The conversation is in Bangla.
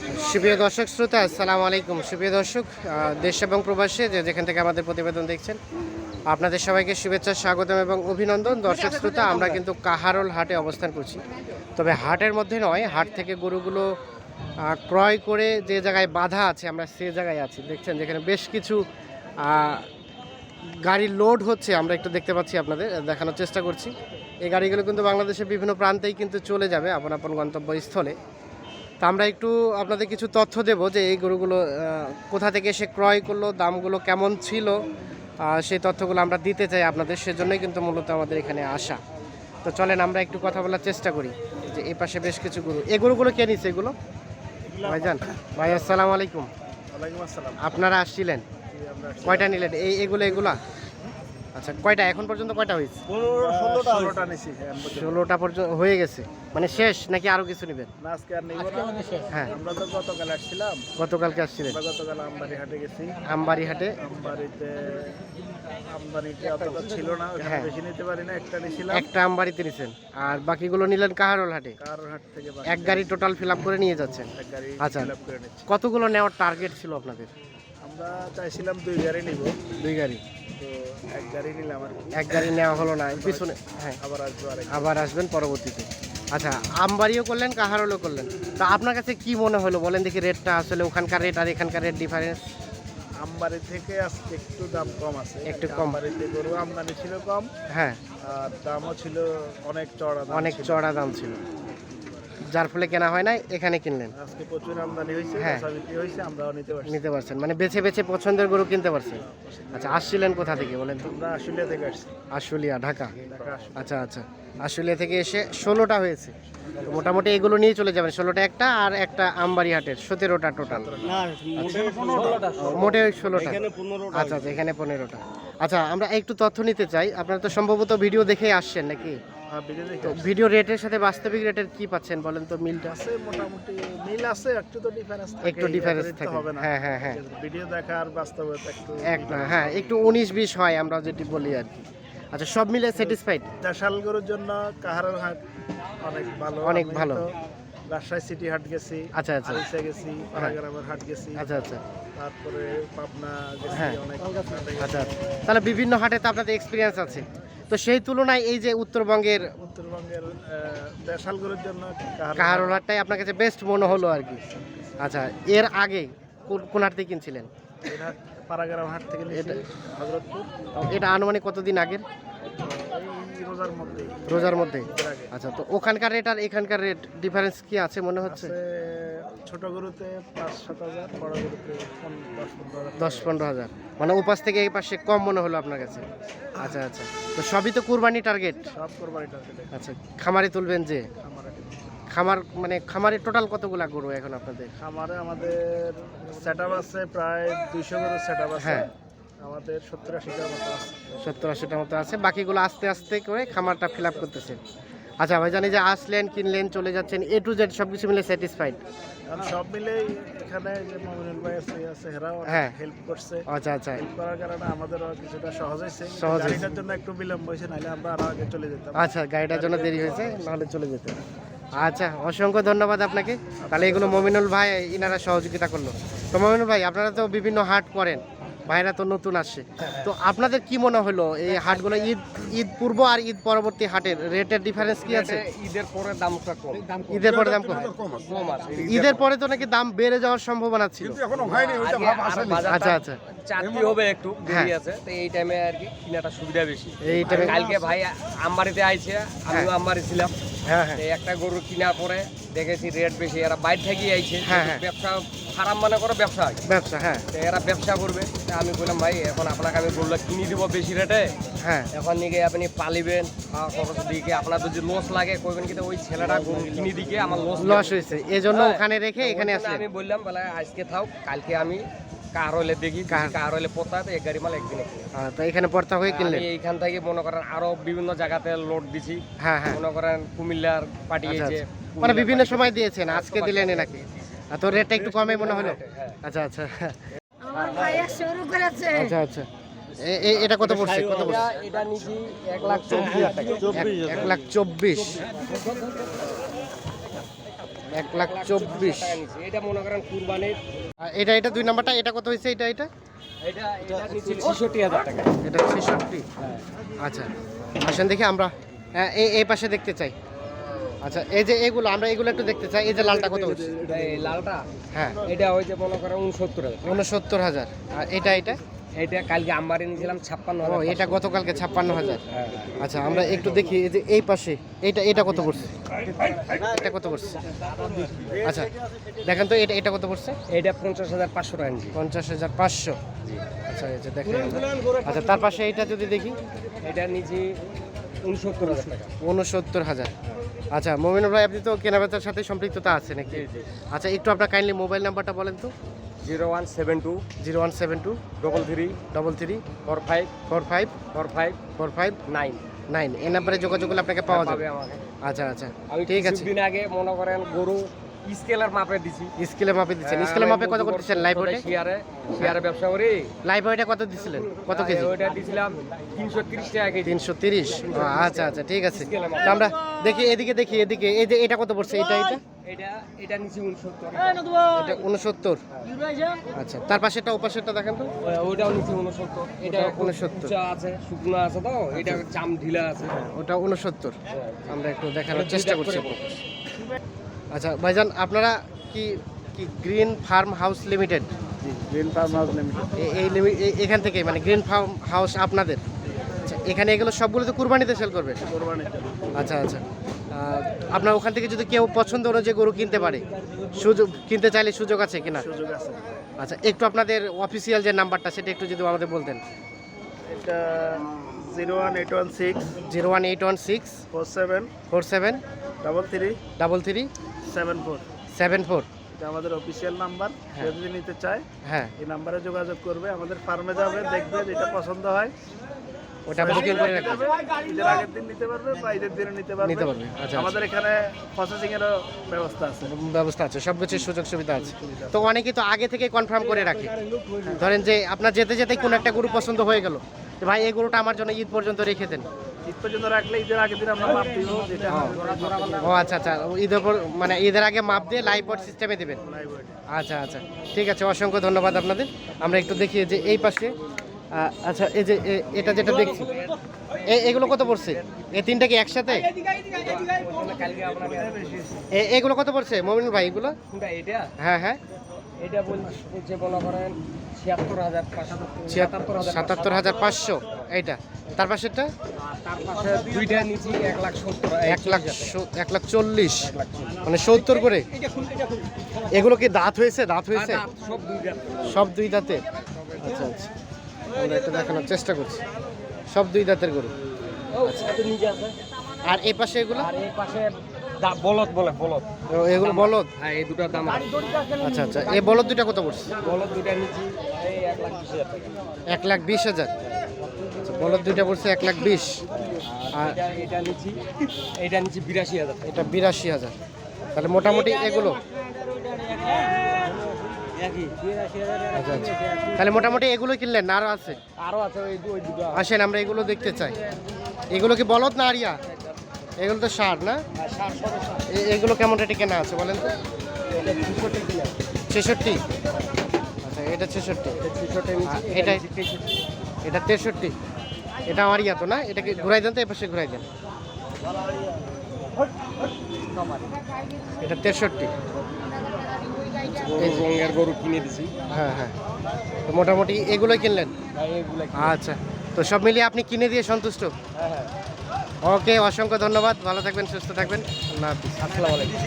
সুপ্রিয় দর্শক, শ্রোতা, আসসালামু আলাইকুম। সুপ্রিয় দর্শক দেশ এবং প্রবাসে যে যেখান থেকে আমাদের প্রতিবেদন দেখছেন, আপনাদের সবাইকে শুভেচ্ছা, স্বাগতম এবং অভিনন্দন। দর্শক, শ্রোতা, আমরা কিন্তু কাহারোল হাটে অবস্থান করছি। তবে হাটের মধ্যে নয়, হাট থেকে গরুগুলো ক্রয় করে যে জায়গায় বাধা আছে, আমরা সে জায়গায় আছি। দেখছেন, যেখানে বেশ কিছু গাড়ি লোড হচ্ছে, আমরা একটু দেখতে পাচ্ছি আপনাদের, দেখানোর চেষ্টা করছি। এই গাড়িগুলো কিন্তু বাংলাদেশের বিভিন্ন প্রান্তেই কিন্তু চলে যাবে, আপন আপন গন্তব্যস্থলে। তা আমরা একটু আপনাদের কিছু তথ্য দেব যে এই গরুগুলো কোথা থেকে এসে ক্রয় করল দামগুলো কেমন ছিল সেই তথ্যগুলো আমরা দিতে চাই আপনাদের সেজন্যই কিন্তু মূলত আমাদের এখানে আসা। তো চলেন আমরা একটু কথা বলার চেষ্টা করি। যে এই পাশে বেশ কিছু গরু। এই গরুগুলো কে নিচ্ছে এগুলো? ভাইজান। ভাই আসসালামু আলাইকুম। আপনারা আসছিলেন? কয়টা নিলেন? এই এগুলো এগুলা? আচ্ছা কয়টা? এখন পর্যন্ত কয়টা হয়েছে? ষোলোটা নিছি ষোলোটা পর্যন্ত হয়ে গেছে। মানে শেষ নাকি আরও কিছু নেবেন? আজকে আর নিব হ্যাঁ। আমরা তো গতকাল আসছিলাম। গতকালকে আসছিলেন? গতকাল আমবাড়ি হাটে গেছি। আমবাড়ি হাটে আমবাড়িতে আমদানিতে অতটা ছিল না হ্যাঁ। বেশি নিতে পারি না একটা নিছিলাম। একটা আমবাড়িতে নিছেন। আর বাকিগুলো নিলেন কাহারোল হাটে? কারোর হাট থেকে এক গাড়ি টোটাল ফিল করে নিয়ে যাচ্ছেন? এক গাড়ি আচ্ছা। কতগুলো নেওয়ার টার্গেট ছিল আপনাদের? আমরা চাইছিলাম দুই গাড়ি নিব। দুই গাড়ি। তো এক গাড়ি নিলাম আর এক গাড়ি নেওয়া হলো না পিছনে হ্যাঁ। আবার আসব আরেক আবার আসবেন পরবর্তীতে। আচ্ছা আমবাড়িও করলেন কাহারোলও করলেন? তা আপনার কাছে কি মনে হলো? বলেন দেখি রেটটা আসলে ওখানকার রেট আর এখানকার রেট ডিফারেন্স আমবাড়ি থেকে আজকে একটু দাম কম আছে। একটু কম। আমবাড়িতে গরু আমদানি ছিল কম হ্যাঁ। আর দামও ছিল অনেক চড়া অনেক চড়া দাম ছিল। যার ফলে কেনা হয় না এখানে কিনলেন। আজকে প্রচুর আমদানি হয়েছে হ্যাঁ। হয়েছে আমরাও নিতে পারছি। নিতে পারছেন। মানে বেছে বেছে পছন্দের গরু কিনতে পারছেন। আচ্ছা আসছিলেন কোথা থেকে বলেন তো? আমরা আশুলিয়া থেকে আসছি। আশুলিয়া ঢাকা? ঢাকা আচ্ছা আচ্ছা। আশুলিয়া থেকে এসে ষোলোটা হয়েছে। তো মোটামুটি এগুলো নিয়ে চলে যাবেন। ষোলোটা একটা আর একটা আমবাড়ি হাটের সতেরোটা টোটাল মোটে ষোলোটা আচ্ছা আচ্ছা এখানে পনেরোটা। আচ্ছা আমরা একটু তথ্য নিতে চাই। আপনারা তো সম্ভবত ভিডিও দেখেই আসছেন নাকি? হ্যাঁ, দেখে তো আসছি। ভিডিও রেটের সাথে বাস্তবিক রেটের কি পাচ্ছেন বলেন তো মিলটা? আছে মোটামুটি মিল আছে একটু তো ডিফারেন্স থাকে একটু এত থাকে। হবে না। হ্যাঁ, হ্যাঁ, হ্যাঁ। ভিডিও দেখা আর বাস্তবতা একটু এক না হ্যাঁ একটু উনিশ বিশ হয় আমরা যেটি বলি আর কি। আচ্ছা সব মিলে স্যাটিসফাইড দেশাল গরুর জন্য কাহারের হাট অনেক ভালো। অনেক ভালো। তো রাজশাহী সিটি হাট গেছি আচ্ছা আচ্ছা। আরিসা গেছি পাড়াগ্রামের হাট গেছি। আচ্ছা আচ্ছা। তারপরে পাবনা গেছি হ্যাঁ। অনেক আচ্ছা তাহলে বিভিন্ন হাটে তো আপনাদের এক্সপিরিয়েন্স আছে। তো সেই তুলনায় এই যে উত্তরবঙ্গের উত্তরবঙ্গের জন্য আপনার কাছে বেস্ট মনে হলো আর কি। আচ্ছা এর আগে কোন- হাটতে হাট থেকে কিনছিলেন? হাট হাট থেকে এটা- আনুমানিক কতদিন আগের? রোজার মধ্যে আচ্ছা তো ওখানকার রেট আর এখানকার রেট ডিফারেন্স কি আছে মনে হচ্ছে? ছোট গরুতে পাঁচ সাত হাজার বড় গরুতে দশ পনেরো হাজার। দশ মানে ওপাশ থেকে এই পাশে কম মনে হলো আপনার কাছে? আচ্ছা আচ্ছা। তো সবই তো কুরবানি টার্গেট সব কোরবানি টার্গেটে আচ্ছা খামারে তুলবেন যে? খামার মানে খামারে টোটাল কতগুলা গরু এখন আপনাদের? খামারে আমাদের সেট আছে প্রায় দুইশো গরুর সেট আছে। হ্যাঁ। আমাদের সত্তর আশিটার মতো আছে। সত্তর আশিটার মতো আছে। বাকিগুলো আস্তে আস্তে করে খামারটা ফিল আপ করতেছে। আচ্ছা ভাই জানি যে আসলেন কিনলেন চলে যাচ্ছেন এ টু জেড সব কিছু মিলে স্যাটিসফাইড সব মিলেই এখানে যে মমিনুল ভাই আছে আছে হেরাও হ্যাঁ। হেল্প করছে। আচ্ছা আচ্ছা। হেল্প করার কারণে আমাদেরও কিছুটা সহজ হয়েছে। সহজ। গাড়িটার জন্য একটু বিলম্ব হয়েছে নাহলে আমরা আরও আগে চলে যেতাম। আচ্ছা গাড়িটার জন্য দেরি হয়েছে নাহলে চলে যেতে। আচ্ছা অসংখ্য ধন্যবাদ আপনাকে। তাহলে এগুলো মমিনুল ভাই ইনারা সহযোগিতা করল। তো মমিনুল ভাই আপনারা তো বিভিন্ন হাট করেন। ভাইরা তো নতুন আসছে। তো আপনাদের কি মনে হলো? এই হাটগুলো ঈদ ঈদ পূর্ব আর ঈদ পরবর্তী হাটের রেটের ডিফারেন্স কি আছে? ঈদের পরে দামটা কম। ঈদের পরে দাম কম। কম ঈদের পরে। তো নাকি দাম বেড়ে যাওয়ার সম্ভাবনা ছিল। এখনও হয়নি ওইটা ভাব আসেনি। আচ্ছা আচ্ছা। চাকরি হবে একটু দেরি হ্যাঁ। আছে। তো এই টাইমে আর কি কিনাটা সুবিধা বেশি। এই টাইমে কালকে ভাই আমবাড়িতে আইছে আমিও আমবাড়ি ছিলাম। হ্যাঁ হ্যাঁ। একটা গরু কিনা পরে দেখেছি রেট বেশি। এরা বাইরে থেকে আইছে। হ্যাঁ, হ্যাঁ। ব্যবসা খারাপ মনে করো ব্যবসা ব্যবসা হ্যাঁ। এরা ব্যবসা করবে। আমি বললাম ভাই এখন আপনাকে আমি গরুটা কিনে দিব বেশি রেটে। হ্যাঁ। এখন নিকে আপনি পালিবেন দিকে আপনার যদি লস লাগে কইবেন কিন্তু ওই ছেলেটা গরু কিনে দিকে আমার লস লস হয়েছে। এই জন্য হ্যাঁ। ওখানে রেখে এখানে আসলে আমি বললাম বলে আজকে থাক কালকে আমি কার হলে দেখি কার- হলে পোতা এক গাড়ি মাল একদিনে তো এখানে পড়তা হয়ে কিনলেন আমি এইখান থেকে মনে করেন আরও বিভিন্ন জায়গাতে লোড দিছি। হ্যাঁ হ্যাঁ। মনে করেন কুমিল্লার আচ্ছা, পাঠিয়েছে আচ্ছা। মানে বিভিন্ন সময় দিয়েছেন আজকে দিলেন নাকি? তো রেটটা একটু কমে মনে হলো? হ্যাঁ। আচ্ছা আচ্ছা। আমার ভাইয়া শুরু করেছে আচ্ছা আচ্ছা। এ- এ- এটা কত পড়ছে? কত এটা লাখ টাকা। লাখ চব্বিশ। এক লাখ চব্বিশ। টাকা নিচ্ছি এটা মনে করেন কুরবানির। এটা এটা দুই নাম্বারটা এটা কত হয়েছে এটা এটা? এটা এটা নিচ্ছি ছেষট্টি টাকা। এটা ছেষট্টি। আচ্ছা। আসেন দেখি আমরা। হ্যাঁ, এই এই পাশে দেখতে চাই। আচ্ছা এই যে এগুলো আমরা এগুলো একটু দেখতে চাই। এই যে লালটা কত হচ্ছে? এটা এই লালটা হ্যাঁ। এটা হয়েছে মনে করেন উনসত্তর হাজার। উনসত্তর হাজার। আর এটা এটা? এটা কালকে আম্বারে নিয়েছিলাম ছাপ্পান্ন ও হাজার এটা গতকালকে ছাপ্পান্ন হাজার। হ্যাঁ। আচ্ছা আমরা একটু দেখি এই যে এই পাশে এটা এটা কত পড়ছে? এটা কত পড়ছে? আচ্ছা দেখেন তো এটা এটা কত পড়ছে? এটা পঞ্চাশ হাজার পাঁচশো টাকা পঞ্চাশ হাজার পাঁচশো। আচ্ছা যে দেখেন। আচ্ছা তার পাশে এইটা যদি দেখি? এটা নিচ্ছি উনসত্তর হাজার টাকা। উনসত্তর হাজার। আচ্ছা মোমিন ভাই আপনি তো কেনাবেচার সাথে সম্পৃক্ততা আছে নাকি? আচ্ছা একটু আপনার কাইন্ডলি মোবাইল নাম্বারটা বলেন তো। Zero one seven two zero one seven two double three double three four five four five four five four five nine. Nine. এই নাম্বারে যোগাযোগ করলে আপনাকে পাওয়া যাবে। আমাকে। আচ্ছা আচ্ছা। ঠিক আছে। দিন আগে মনে করেন গরু স্কেলার মাপে দিছি। স্কেলে মাপে দিচ্ছেন। হ্যাঁ, স্কেলে মাপে কত করতেছেন লাইভ ওয়েটে শেয়ারে শেয়ারে ব্যবসা করি। লাইভ ওয়েটে কত দিছিলেন? কত কেজি? ওইটা দিছিলাম তিনশো তিরিশ টাকা কেজি। তিনশো তিরিশ? আচ্ছা আচ্ছা ঠিক আছে। আমরা দেখি এদিকে দেখি এদিকে। এই যে এটা কত পড়ছে? এটা এটা? এটা এটা নিচে এটা আচ্ছা তার পাশেটা ওপাশেরটা দেখেন তো। নিচে এটা ওটা 69 আছে শুকনো আছে তো এটা চাম ঢিলা আছে। ওটা উনসত্তর। আমরা একটু দেখানোর চেষ্টা করছি। আচ্ছা ভাইজান আপনারা কি কি green farm house limited? Green farm house limited. এই এখান থেকে মানে গ্রিন ফার্ম হাউস আপনাদের। আচ্ছা এখানে এগুলো সবগুলো তো কুরবানিতে সেল করবে? কুরবানিতে। আচ্ছা আচ্ছা। আপনার ওখান থেকে যদি কেউ পছন্দ অনুযায়ী গরু কিনতে পারে সুযোগ কিনতে চাইলে সুযোগ আছে কিনা? সুযোগ আছে। আচ্ছা একটু আপনাদের অফিসিয়াল যে নাম্বারটা সেটা একটু যদি আমাদের বলতেন। এটা zero one eight one six zero one eight one six four seven four seven double three double three seven four seven four এটা আমাদের অফিসিয়াল নাম্বার কেউ যদি নিতে চায় হ্যাঁ। এই নাম্বারে যোগাযোগ করবে আমাদের ফার্মে যাবে দেখবে যেটা পছন্দ হয়। ওটা বুকিং করে রাখবেন ঈদের আগের দিন নিতে পারবে বা ঈদের দিনে নিতে পারবে। নিতে পারবে, আচ্ছা, আমাদের এখানে প্রসেসিং এরও ব্যবস্থা আছে। ব্যবস্থা আছে সব কিছুর সুযোগ সুবিধা আছে। তো অনেকেই তো আগে থেকে কনফার্ম করে রাখে। ধরেন যে আপনার যেতে যেতে কোনো একটা গরু পছন্দ হয়ে গেল। ভাই এই গরুটা আমার জন্য ঈদ পর্যন্ত রেখে দেন। ঈদ পর্যন্ত রাখলে ঈদের আগের দিন আমরা মাপ দিব যেটা ও আচ্ছা আচ্ছা। ঈদের পর মানে ঈদের আগে মাপ দিয়ে লাইভ সিস্টেমে দেবেন? আচ্ছা আচ্ছা। ঠিক আছে অসংখ্য ধন্যবাদ আপনাদের। আমরা একটু দেখি যে এই পাশে। আচ্ছা এই যে এ- এটা যেটা দেখছি। এ- এগুলো কত পড়ছে? এই তিনটা কি একসাথে? এ- এগুলো কত পড়ছে? মমিনুল ভাই এগুলো? হ্যাঁ হ্যাঁ। এটা বলছে মনে করেন সাতাত্তর হাজার পাঁচশো। এইটা। তার পাশেরটা? দুইটা নিচে এক লাখ সত্তর এক লাখ এক লাখ চল্লিশ। মানে সত্তর করে। এগুলো কি দাঁত হয়েছে? দাঁত হয়েছে? সব দুই দাঁতে। আচ্ছা আচ্ছা। আমরা একটু দেখানোর চেষ্টা করছি। সব দুই দাঁতের গরু। আর এই পাশে এগুলো? আর পাশে বলদ বলে বলদ। ও, এগুলো বলদ? হ্যাঁ এই দুটার দাম আচ্ছা আচ্ছা। এই বলদ দুইটা কত পড়ছে? বলদ দুইটা নিচে এই এক লাখ বিশ হাজার আচ্ছা বলদ দুইটা পড়ছে এক লাখ বিশ। আর এটা এটা নিচে এটা নিচে বিরাশি হাজার। এটা বিরাশি হাজার। তাহলে মোটামুটি এগুলো? আচ্ছা আচ্ছা। তাহলে মোটামুটি এগুলো কিনলেন না আরও আছে? আরও আছে দুটো। আসেন আমরা এগুলো দেখতে চাই। এগুলো কি বলদ না আরিয়া? এগুলো তো সার না। এ- এগুলো কেমন রেটে কেনা আছে বলেন তো? এটা দুশো টাকা ছেষট্টি? আচ্ছা এটা ছেষট্টি। এটা- এটা তেষট্টি। এটা তেষট্টি। এটা আমার ইয়া তো না? এটাকে ঘুরাই দেন তো এপাশে ঘুরাই দেন? এটা তেষট্টি। গরু রঙের গরু কিনে দিছি। হ্যাঁ হ্যাঁ। তো মোটামুটি এগুলোই কিনলেন? কিনে- আচ্ছা। তো সব মিলিয়ে আপনি কিনে দিয়ে সন্তুষ্ট? হ্যাঁ হ্যাঁ। ওকে অসংখ্য ধন্যবাদ। ভালো থাকবেন সুস্থ থাকবেন। আল্লাহ হাফিজ। আসসালামু আলাইকুম।